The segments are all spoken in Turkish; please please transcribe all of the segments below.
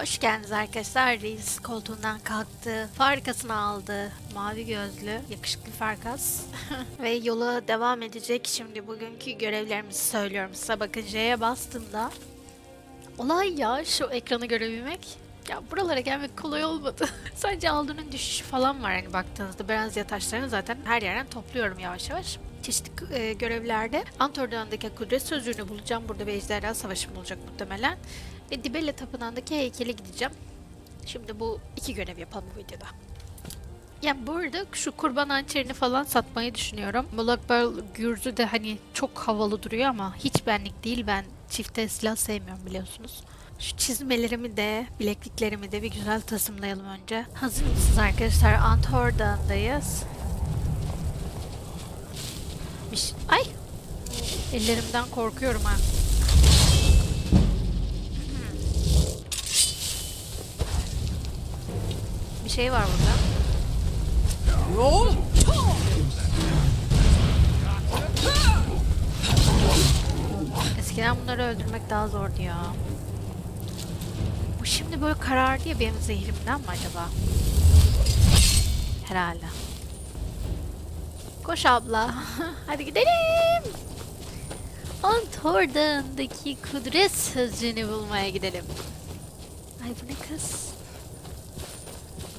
Hoş geldiniz arkadaşlar. Reis koltuğundan kalktı. Farkasını aldı. Mavi gözlü, yakışıklı farkas. Ve yola devam edecek. Şimdi bugünkü görevlerimizi söylüyorum size. Bakın J'ye bastığımda olay ya şu ekranı görebilmek. Ya buralara gelmek kolay olmadı. Sadece aldığının düşüşü falan var hani baktığınızda. Beyaz taşlarını zaten her yerden topluyorum yavaş yavaş. Çeşitli e, görevlerde Antor Dağı'ndaki kudret sözcüğünü bulacağım. Burada bir ejderha savaşım olacak muhtemelen. Ve Dibelle Tapınağı'ndaki heykele gideceğim. Şimdi bu iki görev yapalım bu videoda. Ya burada şu kurban hançerini falan satmayı düşünüyorum. Mulakbel gürzü de hani çok havalı duruyor ama hiç benlik değil. Ben çifte silah sevmiyorum biliyorsunuz. Şu çizmelerimi de, bilekliklerimi de bir güzel tasımlayalım önce. Hazır mısınız arkadaşlar? Antor Dağı'ndayız. Ay! Ellerimden korkuyorum ha. Şey var burada. Eskiden bunları öldürmek daha zordu ya. Bu şimdi böyle karardı ya benim zehrimden mi acaba? Herhalde. Koş abla. Hadi gidelim. Antor Dağı'ndaki kudret sözcüğünü bulmaya gidelim. Ay bu ne kız?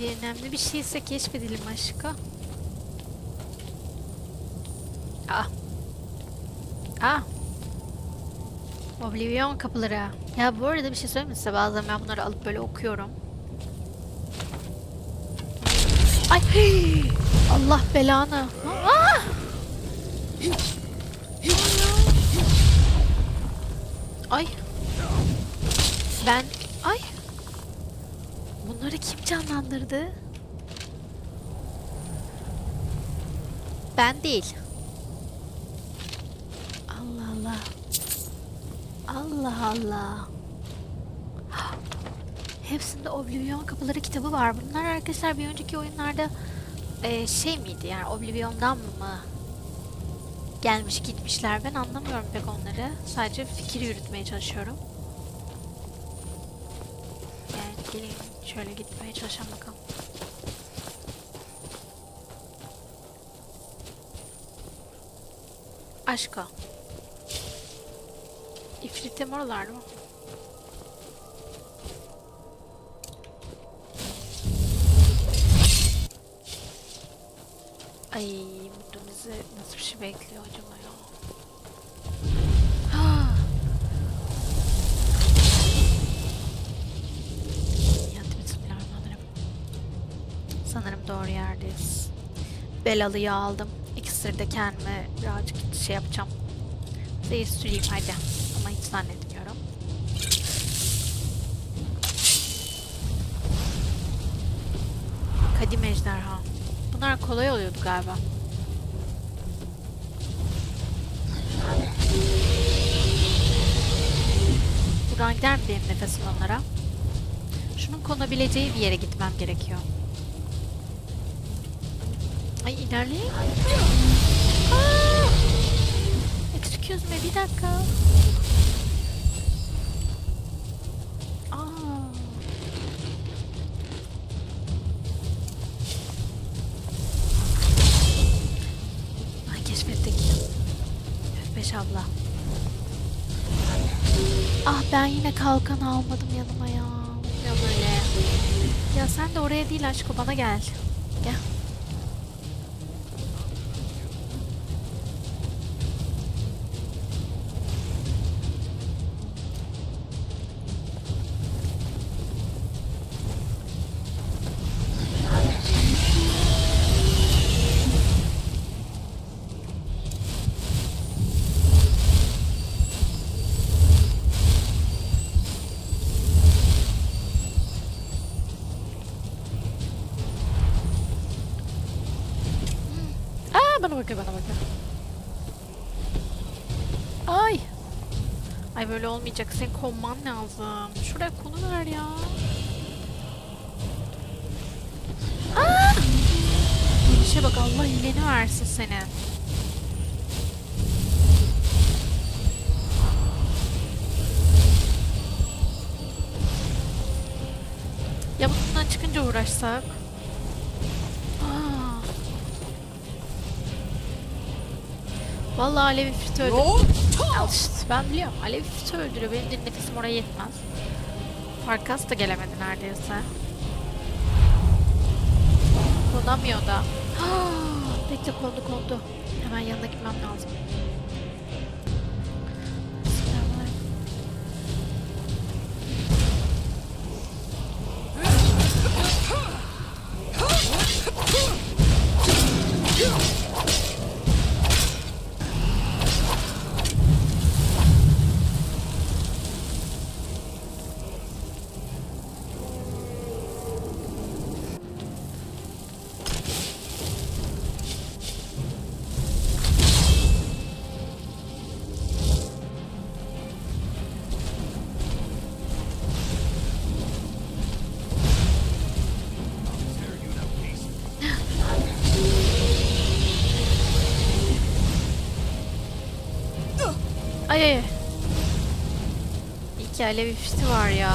Bir önemli bir şeyse keşfedelim aşka. Ah. Ah. Oblivion kapıları. Ya bu arada bir şey söyleyeyim mi size? Bazen ben bunları alıp böyle okuyorum. Ay! Allah belanı. Ah! Ay. Ben... Ay. Bunları kim canlandırdı? Ben değil. Allah Allah. Allah Allah. Hepsinde Oblivion kapıları kitabı var. Bunlar arkadaşlar bir önceki oyunlarda e, şey miydi yani Oblivion'dan mı gelmiş gitmişler. Ben anlamıyorum pek onları. Sadece fikir yürütmeye çalışıyorum. Gelin şöyle gitmeye çalışalım bakalım. Aşko. İfritim oralarda mı? Ay burada bizi nasıl bir şey bekliyor acaba ya? Doğru yerdeyiz. Belalı'yı aldım. İkisini de kendime birazcık şey yapacağım. Zehir süreyim hadi. Ama hiç zannetmiyorum. Kadim ejderha. Bunlar kolay oluyordu galiba. Buradan gider mi benim nefesim onlara? Şunun konabileceği bir yere gitmem gerekiyor. Ay ilerleyeyim. Aa! Excuse me bir dakika. Aa. Ay keşfettik. F5 abla. Ah ben yine kalkan almadım yanıma ya. Ya böyle. Ya sen de oraya değil aşko bana gel. Gel. Aa bana bakıyor bana bakıyor. Ay. Ay böyle olmayacak. Senin konman lazım. Şuraya konu ver ya. Aa! İşe bak Allah iyiliğini versin senin. çıkınca uğraşsak. Vallahi Alev İfrit'i öldür. Al işte ben biliyorum. Alev İfrit'i öldürüyor. Benim de nefesim oraya yetmez. Farkas da gelemedi neredeyse. Konamıyor da. Bekle kondu kondu. Hemen yanına gitmem lazım. Ay ay. İki alev ifti var ya.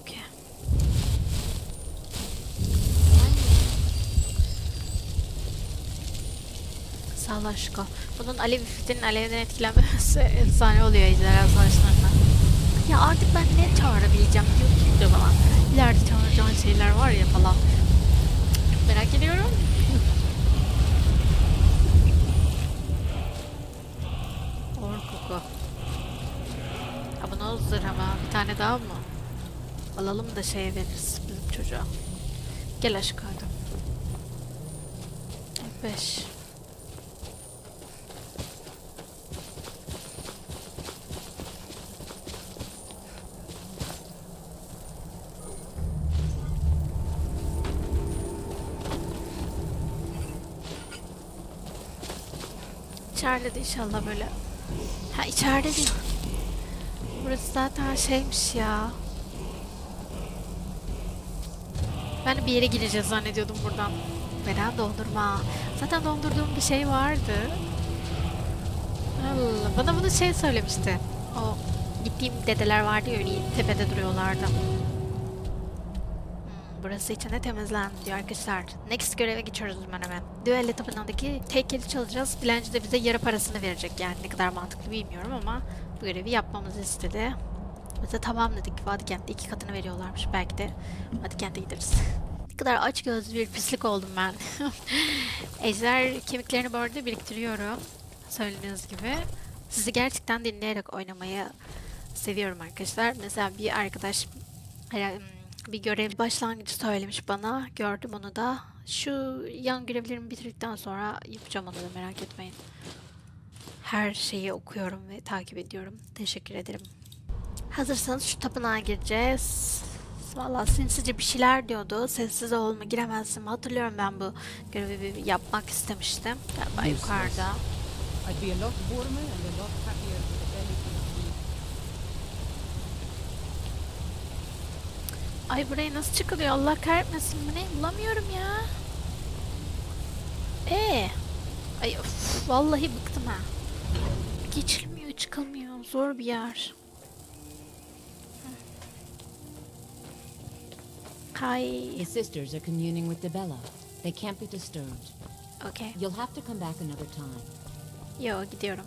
Okey. Sağ. Bunun alev iftinin alevden etkilenmemesi efsane oluyor ejderha savaşlarında. Ya artık ben ne çağırabileceğim diyor ki bana. İleride çağıracağın şeyler var ya falan. Merak ediyorum. Orkuku. Ha bunu zırh ama bir tane daha mı? Alalım da şeye veririz bizim çocuğa. Gel aşkım hadi. Beş. İçeride de inşallah böyle. Ha içeride değil. Burası zaten şeymiş ya. Ben bir yere gireceğiz zannediyordum buradan. Neden dondurma? Zaten dondurduğum bir şey vardı. Allah, bana bunu şey söylemişti. O gittiğim dedeler vardı ya öyle tepede duruyorlardı. Hmm, Burası içinde temizlendi diyor arkadaşlar. Next göreve geçiyoruz hemen hemen. Düelle tapınağındaki heykeli çalacağız. Dilenci de bize yarı parasını verecek yani ne kadar mantıklı bilmiyorum ama bu görevi yapmamızı istedi. Biz de tamam dedik. Vadikent'te iki katını veriyorlarmış. Belki de Vadikent'e gideriz. ne kadar aç gözlü bir pislik oldum ben. Ejder kemiklerini bu arada biriktiriyorum. Söylediğiniz gibi. Sizi gerçekten dinleyerek oynamayı seviyorum arkadaşlar. Mesela bir arkadaş e, bir görev başlangıcı söylemiş bana. Gördüm onu da. Şu yan görevlerimi bitirdikten sonra yapacağım onu da merak etmeyin. Her şeyi okuyorum ve takip ediyorum. Teşekkür ederim. Hazırsanız şu tapınağa gireceğiz. Valla sinsice bir şeyler diyordu. Sessiz olma giremezsin. Hatırlıyorum ben bu görevi yapmak istemiştim. Galiba yukarıda. I'd be a lot warmer and a lot happier with a belly full of meat. Ay buraya nasıl çıkılıyor? Allah kahretmesin bu ne? Bulamıyorum ya. Ee. Ay of, vallahi bıktım ha. Geçilmiyor, çıkılmıyor. Zor bir yer. Hi. The sisters are communing with Debella. They can't be disturbed. Okay. You'll have to come back another time. Yo gidiyorum.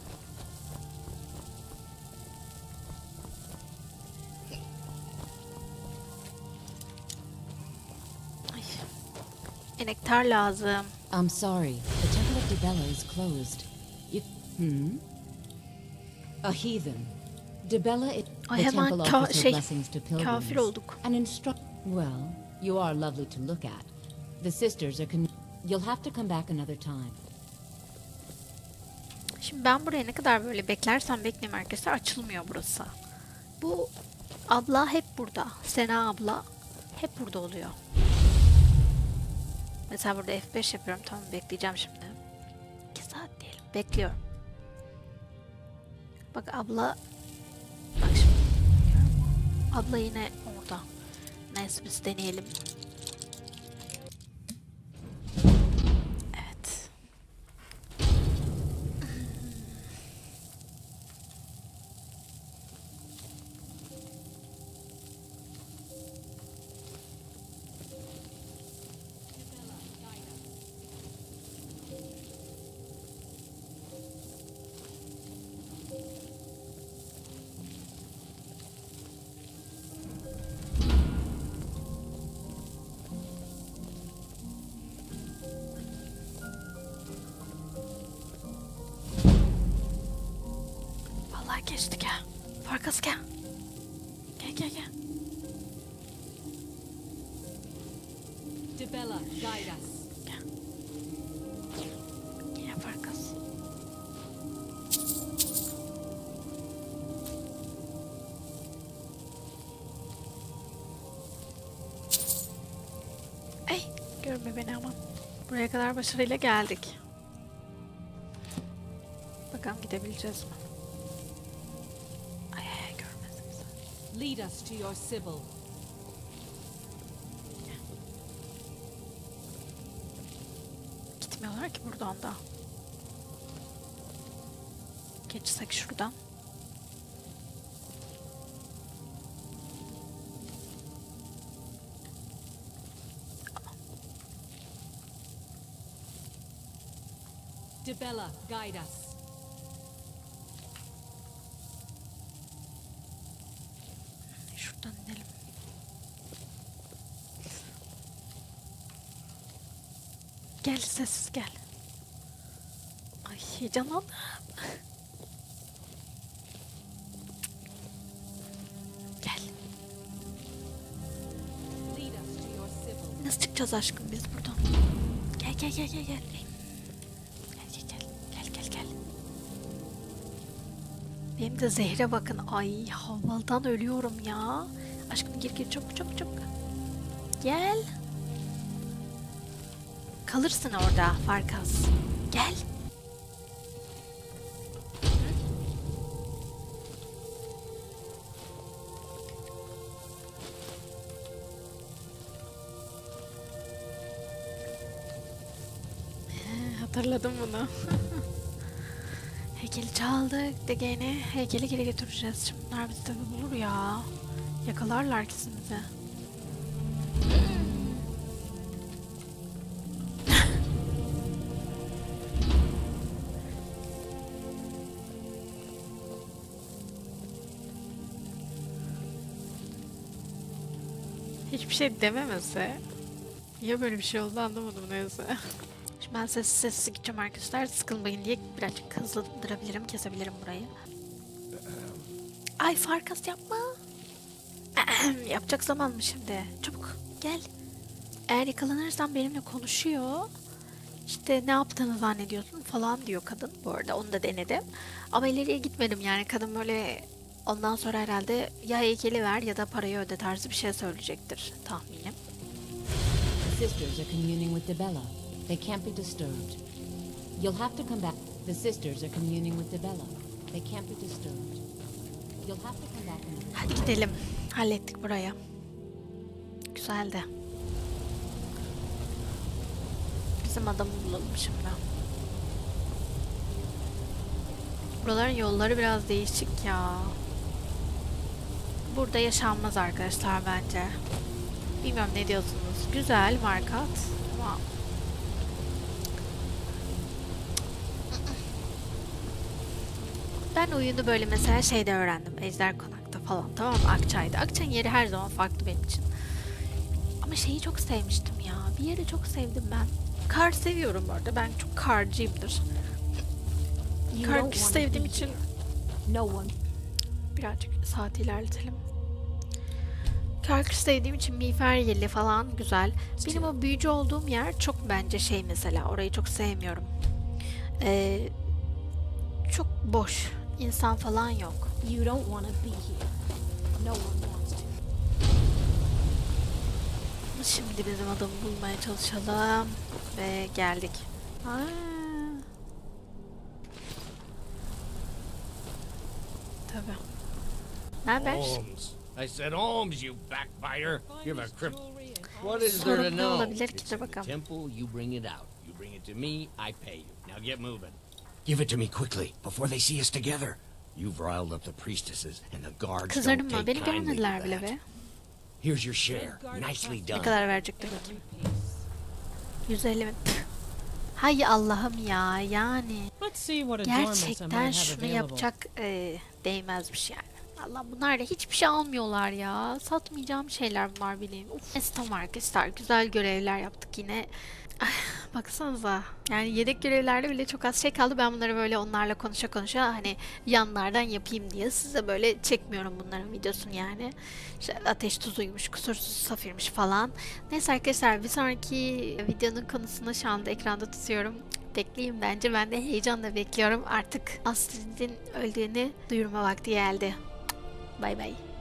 Enektar lazım. I'm sorry. The Temple of Debella is closed. You... Hmm? A heathen. Debella... It, Ay the hemen temple ka- şey, blessings to pilgrims. kafir olduk. And instruct... Well, you are lovely to look at. The sisters are... Con- You'll have to come back another time. Şimdi ben buraya ne kadar böyle beklersem bekleyeyim arkadaşlar açılmıyor burası. Bu abla hep burada. Sena abla hep burada oluyor. Mesela burada F5 yapıyorum. Tamam bekleyeceğim şimdi. 2 saat diyelim. Bekliyorum. Bak abla bak şimdi. Abla yine orada. Neyse biz deneyelim. Farkas gel. Gel gel gel. Dibella, guide us. Yine Farkas. Ey görme beni aman. Buraya kadar başarıyla geldik. Bakalım gidebileceğiz mi? Lead us to your Sibyl. Gitmiyorlar ki buradan da. Geçsek şuradan. Dibella, guide us. Gel sessiz gel. Ay heyecanlandım. Gel. Nasıl çıkacağız aşkım biz buradan? Gel gel gel gel. Gel gel gel. Gel gel gel. Benim de zehre bakın. Ay havadan ölüyorum ya. Aşkım gir gir çabuk çabuk çabuk. Gel. Kalırsın orada Farkas. Gel. Hatırladım bunu. Heykeli çaldık de gene heykeli geri götüreceğiz. Şimdi bunlar bizi tabi bulur ya. Yakalarlar kesin bizi. Hiçbir şey dememese. Niye böyle bir şey oldu anlamadım neyse. Şimdi ben sessiz sessiz gideceğim arkadaşlar. Sıkılmayın diye birazcık hızlandırabilirim, kesebilirim burayı. Ay Farkas yapma. Yapacak zaman mı şimdi? Çabuk gel. Eğer yakalanırsan benimle konuşuyor. İşte ne yaptığını zannediyorsun falan diyor kadın. Bu arada onu da denedim. Ama ileriye gitmedim yani. Kadın böyle ondan sonra herhalde ya heykeli ver ya da parayı öde tarzı bir şey söyleyecektir tahminim. Sisters are communing with Dibella. They can't be disturbed. You'll have to come back. The sisters are communing with Dibella. They can't be disturbed. You'll have to come back Hadi gidelim. Hallettik burayı. Güzeldi. Bizim adamı bulalım şimdi. Buraların yolları biraz değişik ya. Burada yaşanmaz arkadaşlar bence. Bilmiyorum ne diyorsunuz. Güzel markat ama Ben oyunu böyle mesela şeyde öğrendim. Ejder Konak'ta falan tamam mı? Akçay'da. Akçay'ın yeri her zaman farklı benim için. Ama şeyi çok sevmiştim ya. Bir yeri çok sevdim ben. Kar seviyorum bu arada. Ben çok karcıyımdır. Kar sevdiğim için. No one. Birazcık saati ilerletelim. Karkış sevdiğim için miğfer yeli falan güzel. Benim o büyücü olduğum yer çok bence şey mesela. Orayı çok sevmiyorum. Ee, çok boş. İnsan falan yok. You don't want to be here. No one wants to. Şimdi bizim adamı bulmaya çalışalım. Ve geldik. Aa. Tabii. Ne haber? Holmes. I said Holmes, you backbiter. You're a crip. What is there Sorun to ne know? olabilir ki? It's in the bakalım. temple, you bring it out. You bring it to me, I pay you. Now get moving. Give it to me quickly, before they see us together. You've riled up the priestesses, and the guards Kızarım don't mı? take kindly to görmediler bile that. be. Here's your share. Nicely Ne done. kadar verecekti bakayım. 150 mi? Püh. Hay Allah'ım ya yani. Let's see what adornments I might Gerçekten have şunu available. yapacak e, değmezmiş yani. Allah bunlar da hiçbir şey almıyorlar ya. Satmayacağım şeyler bunlar benim. Uf. Neyse tamam arkadaşlar güzel görevler yaptık yine. Baksanıza. Yani yedek görevlerde bile çok az şey kaldı. Ben bunları böyle onlarla konuşa konuşa hani yanlardan yapayım diye size böyle çekmiyorum bunların videosunu yani. İşte ateş tuzuymuş, kusursuz safirmiş falan. Neyse arkadaşlar bir sonraki videonun konusunu şu anda ekranda tutuyorum. Bekleyin bence. Ben de heyecanla bekliyorum. Artık Astrid'in öldüğünü duyurma vakti geldi. Bye bye.